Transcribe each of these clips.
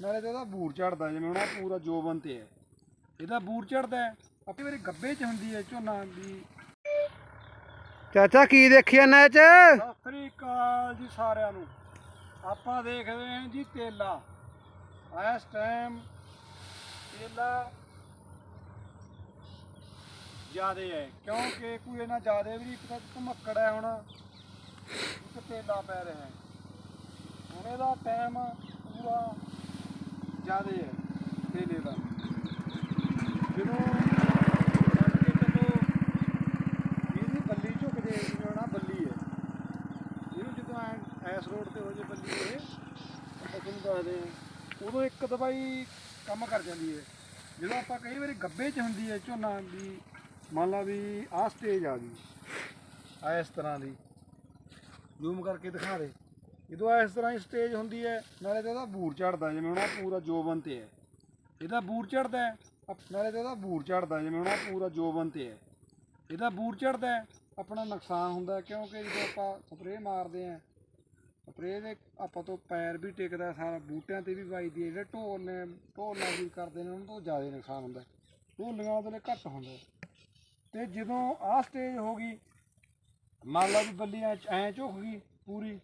ਨਾਲੇ ਤੇ ਇਹਦਾ ਬੂਰ ਚੜਦਾ ਜਿਵੇਂ ਹੁਣ ਆਹ ਪੂਰਾ ਜੋਬਨ ਤੇ ਹੈ। ਇਹਦਾ ਬੂਰ ਚੜਦਾ ਹੈ। ਆਪੇ ਵਾਰੀ ਗੱਬੇ 'ਚ ਹੁੰਦੀ ਹੈ ਝੋਨਾ ਦੀ ਚਾਚਾ ਕੀ ਦੇਖਿਆ ਨਾ ਚ? ਸਤਿ ਸ੍ਰੀ ਅਕਾਲ ਜੀ ਸਾਰਿਆਂ ਨੂੰ। ਆਪਾਂ ਦੇਖ ਰਹੇ ਹਾਂ ਜੀ ਤੇਲਾ। ਇਸ ਟਾਈਮ ਤੇਲਾ ਜਿਆਦੇ ਹੈ। ਕਿਉਂਕਿ ਕੋਈ ਇਹਨਾਂ ਜਿਆਦੇ ਵੀ ਨਹੀਂ ਇੱਕ ਤਾਂ ਧਮੱਕੜ ਹੈ ਹੁਣ। ਇੱਕ ਤੇਲਾ ਪੈ ਰਿਹਾ ਹੈ। ਹੁਣ ਇਹਦਾ ਟਾਈਮ ਪੂਰਾ ਜਿਆਦੇ ਹੈ ਤੇਲੇ ਦਾ। ਜਦੋਂ ਮੰਨ ਕੇ ਚੱਲੋ ਇਹਦੀ ਬੱਲੀ ਝੁਕਦੇ ਬੱਲੀ ਹੈ। ਇਹਨੂੰ ਜਦੋਂ ਐ ਐਸ ਰੋਡ ਤੇ ਹੋ ਜੇ ਬੱਲੀ ਇਹ, ਆਪਾਂ ਤੁਹਾਨੂੰ ਦੱਸਦੇ ਹਾਂ ਉਦੋਂ ਇੱਕ ਦਵਾਈ ਕੰਮ ਕਰ ਜਾਂਦੀ ਹੈ। ਜਦੋਂ ਆਪਾਂ ਕਈ ਵਾਰੀ ਗੱਬੇ 'ਚ ਹੁੰਦੀ ਹੈ, ਝੋਨਾ ਵੀ ਮੰਨ ਲਾ ਵੀ ਆਹ ਸਟੇਜ ਆ ਗਈ ਆ ਇਸ ਤਰ੍ਹਾਂ ਦੀ। ਜ਼ੂਮ ਕਰਕੇ ਦਿਖਾ ਦੇ। ਜਦੋਂ ਇਸ ਤਰ੍ਹਾਂ ਹੀ ਸਟੇਜ ਹੁੰਦੀ ਹੈ, ਨਾਲੇ ਤਾਂ ਇਹਦਾ ਬੂਰ ਝੜਦਾ ਜਿਵੇਂ ਹੁਣ ਆਹ ਪੂਰਾ ਜੋਬਨ ਤੇ ਹੈ। ਇਹਦਾ ਬੂਰ ਚੜਦਾ ਹੈ ਨਾਲੇ ਤਾਂ ਇਹਦਾ ਬੂਰ ਝੜਦਾ ਜਿਵੇਂ ਹੁਣ ਆਹ ਪੂਰਾ ਜੋਬਨ ਤੇ ਹੈ। ਇਹਦਾ ਬੂਰ ਚੜਦਾ ਹੈ, ਆਪਣਾ ਨੁਕਸਾਨ ਹੁੰਦਾ ਕਿਉਂਕਿ ਜਦੋਂ ਆਪਾਂ ਸਪਰੇਅ ਮਾਰਦੇ ਆ ਸਪਰੇਅ ਦੇ ਆਪਾਂ ਤੋਂ ਪੈਰ ਵੀ ਟਿਕਦਾ ਸਾਰਾ ਬੂਟਿਆਂ ਤੇ ਵੀ ਵੱਜਦੀ ਹੈ, ਜਿਹੜੇ ਢੋਲ ਨੇ, ਢੋਲ ਵੀ ਕਰਦੇ ਨੇ, ਉਹਨਾਂ ਤੋਂ ਜ਼ਿਆਦਾ ਨੁਕਸਾਨ ਹੁੰਦਾ ਢੋਲੀਆਂ ਉਹਦੇ ਲਈ ਘੱਟ ਹੁੰਦਾ ਹੈ। ਤੇ ਜਦੋਂ ਆਹ ਸਟੇਜ ਹੋ ਗਈ, ਮੰਨ ਲਾ ਵੀ ਬੱਲੀ ਐ ਐ ਝੁਕ ਗਈ ਪੂਰੀ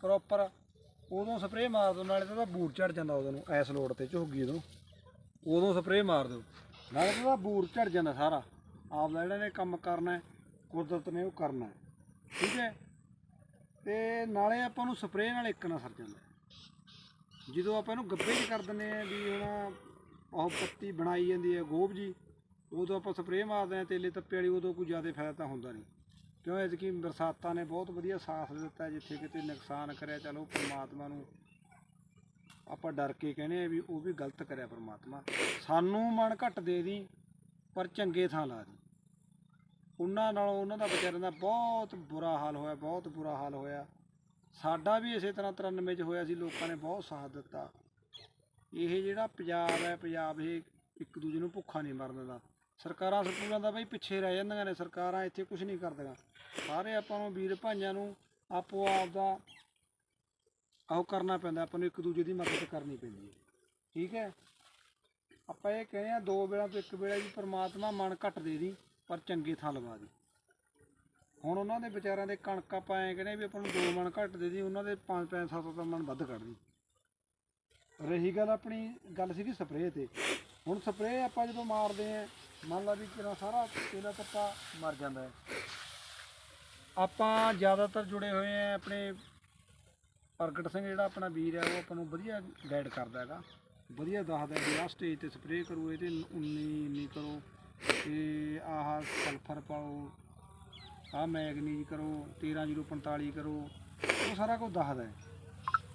ਪ੍ਰੋਪਰ ਉਦੋਂ ਸਪਰੇਅ ਮਾਰ ਦੋ ਨਾਲੇ ਤਾਂ ਉਹਦਾ ਬੂਰ ਝੜ ਜਾਂਦਾ ਉਦੋਂ ਨੂੰ ਐਸ ਲੋਡ ਤੇ ਝੁਕ ਗਈ ਉਦੋਂ ਉਦੋਂ ਸਪਰੇਅ ਮਾਰ ਦਿਓ। ਨਾਲੇ ਤਾਂ ਉਹਦਾ ਬੂਰ ਝੜ ਜਾਂਦਾ ਸਾਰਾ। ਆਪਦਾ ਜਿਹੜਾ ਨੇ ਕੰਮ ਕਰਨਾ ਹੈ, ਕੁਦਰਤ ਨੇ ਉਹ ਕਰਨਾ ਹੈ। ਠੀਕ ਹੈ? ਤੇ ਨਾਲੇ ਆਪਾਂ ਨੂੰ ਸਪਰੇਅ ਨਾਲ ਇੱਕ ਨਾ ਸਰ ਜਾਂਦਾ ਜਦੋਂ ਆਪਾਂ ਇਹਨੂੰ ਗੱਬੇ 'ਚ ਕਰ ਦਿੰਦੇ ਆ ਵੀ ਹੁਣ ਉਹ ਪੱਤੀ ਬਣਾਈ ਜਾਂਦੀ ਹੈ ਗੋਭ ਜੀ, ਉਦੋਂ ਆਪਾਂ ਸਪਰੇਅ ਮਾਰਦੇ ਆ ਤੇਲੇ ਤੱਪੇ ਵਾਲੀ, ਉਦੋਂ ਕੋਈ ਜ਼ਿਆਦਾ ਫਾਇਦਾ ਤਾਂ ਹੁੰਦਾ ਨਹੀਂ। ਕਿਉਂ ਐਤਕੀ ਬਰਸਾਤਾਂ ਨੇ ਬਹੁਤ ਵਧੀਆ ਸਾਥ ਦਿੱਤਾ ਜਿੱਥੇ ਕਿਤੇ ਨੁਕਸਾਨ ਕਰਿਆ, ਚਲੋ ਪ੍ਰਮਾਤਮਾ ਨੂੰ ਆਪਾਂ ਡਰ ਕੇ ਕਹਿੰਦੇ ਆ ਵੀ ਉਹ ਵੀ ਗਲਤ ਕਰਿਆ ਪ੍ਰਮਾਤਮਾ। ਸਾਨੂੰ ਮਨ ਘੱਟ ਦੇ ਦੀ, ਪਰ ਚੰਗੇ ਥਾਂ ਲਾ ਦੀ। ਉਹਨਾਂ ਨਾਲੋਂ ਉਹਨਾਂ ਦਾ ਵਿਚਾਰਿਆਂ ਦਾ ਬਹੁਤ ਬੁਰਾ ਹਾਲ ਹੋਇਆ, ਬਹੁਤ ਬੁਰਾ ਹਾਲ ਹੋਇਆ। ਸਾਡਾ ਵੀ ਇਸੇ ਤਰ੍ਹਾਂ 93 ਚ ਹੋਇਆ ਸੀ, ਲੋਕਾਂ ਨੇ ਬਹੁਤ ਸਾਥ ਦਿੱਤਾ। ਇਹ ਜਿਹੜਾ ਪੰਜਾਬ ਹੈ, ਪੰਜਾਬ ਇਹ ਇੱਕ ਦੂਜੇ ਨੂੰ ਭੁੱਖਾ ਨਹੀਂ ਮਰਨ ਦਿੰਦਾ। ਸਰਕਾਰਾਂ ਸਕੂਲਾਂ ਦਾ ਬਈ ਪਿੱਛੇ ਰਹਿ ਜਾਂਦੀਆਂ ਨੇ, ਸਰਕਾਰਾਂ ਇੱਥੇ ਕੁਝ ਨਹੀਂ ਕਰਦੀਆਂ। ਸਾਰੇ ਆਪਾਂ ਨੂੰ ਵੀਰ ਭਾਈਆਂ ਨੂੰ ਆਪੋ ਆਪ ਦਾ ਉਹ ਕਰਨਾ ਪੈਂਦਾ, ਆਪਾਂ ਨੂੰ ਇੱਕ ਦੂਜੇ ਦੀ ਮਦਦ ਕਰਨੀ ਪੈਂਦੀ ਹੈ। ਠੀਕ ਹੈ? ਆਪਾਂ ਇਹ ਕਹਿੰਦੇ ਆ ਦੋ ਵੇਲਾ ਤੋਂ ਇੱਕ ਵੇਲਾ ਵੀ ਪ੍ਰਮਾਤਮਾ ਮਨ ਘੱਟ ਦੇ ਦੀ, ਪਰ ਚੰਗੇ ਥਾਂ ਲਵਾ ਦੀ। ਹੁਣ ਉਹਨਾਂ ਦੇ ਵਿਚਾਰਾਂ ਦੇ ਕਣਕ ਆਪਾਂ ਐਂ ਕਹਿੰਦੇ ਵੀ ਆਪਾਂ ਨੂੰ ਦੋ ਮਣ ਘੱਟ ਦੇ ਦੀ, ਉਹਨਾਂ ਦੇ 5 5 7 7 ਮਣ ਵੱਧ ਕੱਢ ਦੀ। ਰਹੀ ਗੱਲ ਆਪਣੀ, ਗੱਲ ਸੀਗੀ ਸਪਰੇਅ ਤੇ। ਹੁਣ ਸਪਰੇਅ ਆਪਾਂ ਜਦੋਂ ਮਾਰਦੇ ਆ ਮੰਨ ਲਾ ਵੀ ਕਿਰਾ ਸਾਰਾ ਤੇਲਾ ਤੱਪਾ ਮਰ ਜਾਂਦਾ ਹੈ। ਆਪਾਂ ਜ਼ਿਆਦਾਤਰ ਜੁੜੇ ਹੋਏ ਆ ਆਪਣੇ ਪ੍ਰਗਟ ਸਿੰਘ ਜਿਹੜਾ ਆਪਣਾ ਵੀਰ ਹੈ ਉਹ ਆਪਾਂ ਨੂੰ ਵਧੀਆ ਗਾਈਡ ਕਰਦਾ ਹੈਗਾ। ਵਧੀਆ ਦੱਸਦਾ ਵੀ ਆਹ ਸਟੇਜ ਤੇ ਸਪਰੇਅ ਕਰੋ, ਇਹਦੇ 19 ਇੰਨੀ ਕਰੋ, ਤੇ ਆਹ ਸਲਫਰ ਪਾਓ, ਆਹ ਮੈਗਨੀਜ ਕਰੋ 13045 ਕਰੋ, ਉਹ ਸਾਰਾ ਕੁਝ ਦੱਸਦਾ ਹੈ।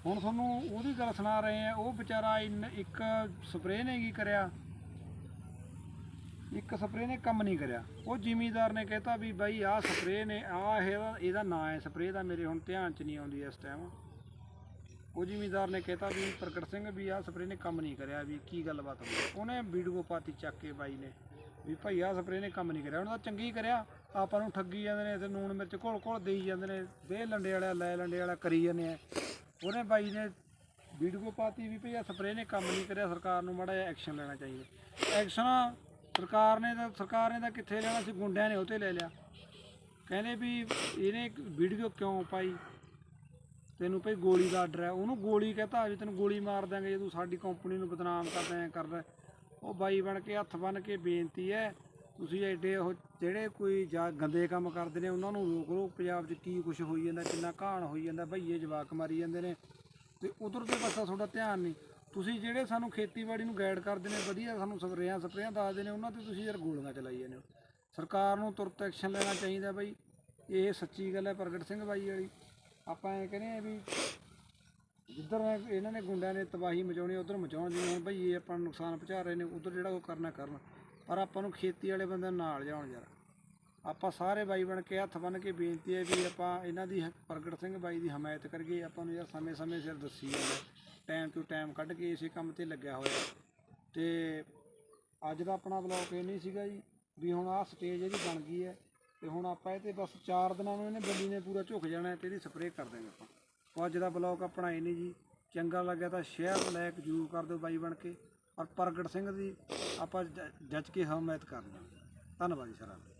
ਹੁਣ ਤੁਹਾਨੂੰ ਉਹਦੀ ਗੱਲ ਸੁਣਾ ਰਹੇ ਆ, ਉਹ ਵਿਚਾਰਾ ਇੰਨ- ਇੱਕ ਸਪਰੇਅ ਨੇ ਕੀ ਕਰਿਆ? ਇੱਕ ਸਪਰੇਅ ਨੇ ਕੰਮ ਨਹੀਂ ਕਰਿਆ। ਉਹ ਜ਼ਿਮੀਦਾਰ ਨੇ ਕਹਿਤਾ ਵੀ ਬਾਈ ਆਹ ਸਪਰੇਅ ਨੇ, ਆਹ ਇਹਦਾ ਇਹਦਾ ਨਾਂ ਹੈ ਸਪਰੇਅ ਦਾ, ਮੇਰੇ ਹੁਣ ਧਿਆਨ 'ਚ ਨਹੀਂ ਆਉਂਦੀ ਇਸ ਟਾਈਮ ਉਹ ਜ਼ਿਮੀਦਾਰ ਨੇ ਕਹਿਤਾ ਵੀ ਪ੍ਰਗਟ ਸਿੰਘ ਵੀ ਆਹ ਸਪਰੇਅ ਨੇ ਕੰਮ ਨਹੀਂ ਕਰਿਆ, ਵੀ ਕੀ ਗੱਲਬਾਤ ਹੋਈ ਉਹਨੇ ਵੀਡੀਓ ਪਾਤੀ ਚੱਕ ਕੇ ਬਾਈ ਨੇ, ਵੀ ਭਾਈ ਆਹ ਸਪਰੇਅ ਨੇ ਕੰਮ ਨਹੀਂ ਕਰਿਆ। ਉਹਨਾਂ ਦਾ ਚੰਗੀ ਕਰਿਆ, ਆਪਾਂ ਨੂੰ ਠੱਗੀ ਜਾਂਦੇ ਨੇ ਤੇ ਨੂਣ ਮਿਰਚ ਘੋਲ ਘੋਲ ਦੇਈ ਜਾਂਦੇ ਨੇ, ਦੇ ਲੰਡੇ ਵਾਲਾ ਲੈ ਲੰਡੇ ਵਾਲਾ ਕਰੀ ਜਾਂਦੇ ਆ। ਉਹਨੇ ਬਾਈ ਨੇ ਵੀਡੀਓ ਪਾਤੀ ਵੀ ਭਈ ਆਹ ਸਪਰੇਅ ਨੇ ਕੰਮ ਨਹੀਂ ਕਰਿਆ, ਸਰਕਾਰ ਨੂੰ ਮਾੜਾ ਜਿਹਾ ਐਕਸ਼ਨ ਲੈਣਾ ਚਾਹੀਦਾ। ਐਕਸ਼ਨ ਸਰਕਾਰ ਨੇ ਤਾਂ ਸਰਕਾਰ ਨੇ ਤਾਂ ਕਿੱਥੇ ਲੈਣਾ ਸੀ ਗੁੰਡਿਆਂ ਨੇ ਉਹ ਤੇ ਲੈ ਲਿਆ। ਕਹਿੰਦੇ ਵੀ ਇਹਨੇ ਵੀਡੀਓ ਕਿਉਂ ਪਾਈ? ਤੈਨੂੰ ਭਈ ਗੋਲੀ ਦਾ ਆਰਡਰ ਹੈ। ਉਹਨੂੰ ਗੋਲੀ ਕਹਤਾ, ਵੀ ਤੈਨੂੰ ਗੋਲੀ ਮਾਰ ਦਾਂਗੇ ਜੇ ਤੂੰ ਸਾਡੀ ਕੰਪਨੀ ਨੂੰ ਬਦਨਾਮ ਕਰਦਾ ਐ ਕਰਦਾ ਉਹ ਬਾਈ ਬਣ ਕੇ ਹੱਥ ਬੰਨ ਕੇ ਬੇਨਤੀ ਹੈ, ਤੁਸੀਂ ਐਡੇ ਉਹ ਜਿਹੜੇ ਕੋਈ ਜਾਂ ਗੰਦੇ ਕੰਮ ਕਰਦੇ ਨੇ, ਉਹਨਾਂ ਨੂੰ ਰੋਕ ਰੋਕ ਪੰਜਾਬ 'ਚ ਕੀ ਕੁਝ ਹੋਈ ਜਾਂਦਾ, ਕਿੰਨਾ ਘਾਣ ਹੋਈ ਜਾਂਦਾ ਭਈਏ ਜਵਾਕ ਮਾਰੀ ਜਾਂਦੇ ਨੇ। ਤੇ ਉਧਰ ਤੇ ਪਾਸਾ ਤੁਹਾਡਾ ਧਿਆਨ ਨਹੀਂ। ਤੁਸੀਂ ਜਿਹੜੇ ਸਾਨੂੰ ਖੇਤੀਬਾੜੀ ਨੂੰ ਗਾਈਡ ਕਰਦੇ ਨੇ, ਵਧੀਆ ਸਾਨੂੰ ਸਪਰੇਆਂ ਸਪਰੇਆਂ ਦੱਸਦੇ ਨੇ, ਉਹਨਾਂ ਤੇ ਤੁਸੀਂ ਯਾਰ ਗੋਲੀਆਂ ਚਲਾਈ ਜਾਂਦੇ ਹੋ। ਸਰਕਾਰ ਨੂੰ ਤੁਰਤ ਐਕਸ਼ਨ ਲੈਣਾ ਚਾਹੀਦਾ ਬਈ। ਇਹ ਸੱਚੀ ਗੱਲ ਹੈ ਪ੍ਰਗਟ ਸਿੰਘ ਬਾਈ ਵਾਲੀ। ਆਪਾਂ ਐ ਕਹਿੰਦੇ ਆ ਵੀ ਜਿੱਧਰ ਇਹਨਾਂ ਨੇ ਗੁੰਡਿਆਂ ਨੇ ਤਬਾਹੀ ਮਚਾਉਣੀ, ਉਧਰ ਮਚਾਉਣ ਜਿਵੇਂ ਹੁਣ ਭਈ ਇਹ ਆਪਾਂ ਨੂੰ ਨੁਕਸਾਨ ਪਹੁੰਚਾ ਰਹੇ ਨੇ, ਉਧਰ ਜਿਹੜਾ ਉਹ ਕਰਨਾ, ਕਰਨ। ਪਰ ਆਪਾਂ ਨੂੰ ਖੇਤੀ ਵਾਲੇ ਬੰਦੇ ਨਾਲ ਜਾਣ ਯਾਰ। ਆਪਾਂ ਸਾਰੇ ਬਾਈ ਬਣ ਕੇ ਹੱਥ ਬੰਨ ਕੇ ਬੇਨਤੀ ਹੈ ਵੀ ਆਪਾਂ ਇਹਨਾਂ ਦੀ ਹ- ਪ੍ਰਗਟ ਸਿੰਘ ਬਾਈ ਦੀ ਹਮਾਇਤ ਕਰੀਏ। ਆਪਾਂ ਨੂੰ ਯਾਰ ਸਮੇਂ ਸਮੇਂ ਸਿਰ ਦੱਸੀ ਜਾਂਦਾ। ਟਾਈਮ ਟੂ ਟਾਈਮ ਕੱਢ ਕੇ ਇਸੇ ਕੰਮ ਤੇ ਲੱਗਿਆ ਹੋਇਆ। ਤੇ ਅੱਜ ਦਾ ਆਪਣਾ ਬਲੌਗ ਇਹ ਨਹੀਂ ਸੀਗਾ ਜੀ ਵੀ ਹੁਣ ਆਹ ਸਟੇਜ ਇਹਦੀ ਬਣ ਗਈ ਹੈ ਤੇ ਹੁਣ ਆਪਾਂ ਇਹ ਤੇ ਬਸ 4 ਦਿਨਾਂ ਨੂੰ ਇਹਨੇ ਬੱਲੀ ਨੇ ਪੂਰਾ ਝੁਕ ਜਾਣਾ ਹੈ ਤੇ ਇਹਦੀ ਸਪਰੇਅ ਕਰ ਦਾਂਗੇ ਆਪਾਂ। ਉਹ ਅੱਜ ਦਾ ਬਲੌਗ ਆਪਣਾ ਇਹ ਨਹੀਂ ਜੀ। ਚੰਗਾ ਲੱਗਿਆ ਤਾਂ ਸ਼ੇਅਰ ਲਾਇਕ ਜ਼ਰੂਰ ਕਰ ਦਿਓ ਬਾਈ ਬਣ ਕੇ। ਔਰ ਪ੍ਰਗਟ ਸਿੰਘ ਦੀ ਆਪਾਂ ਜ- ਜੱਜ ਕੇ ਹਮਾਇਤ ਕਰਨੀ ਧੰਨਵਾਦ ਜੀ ਸਾਰਿਆਂ ਦਾ।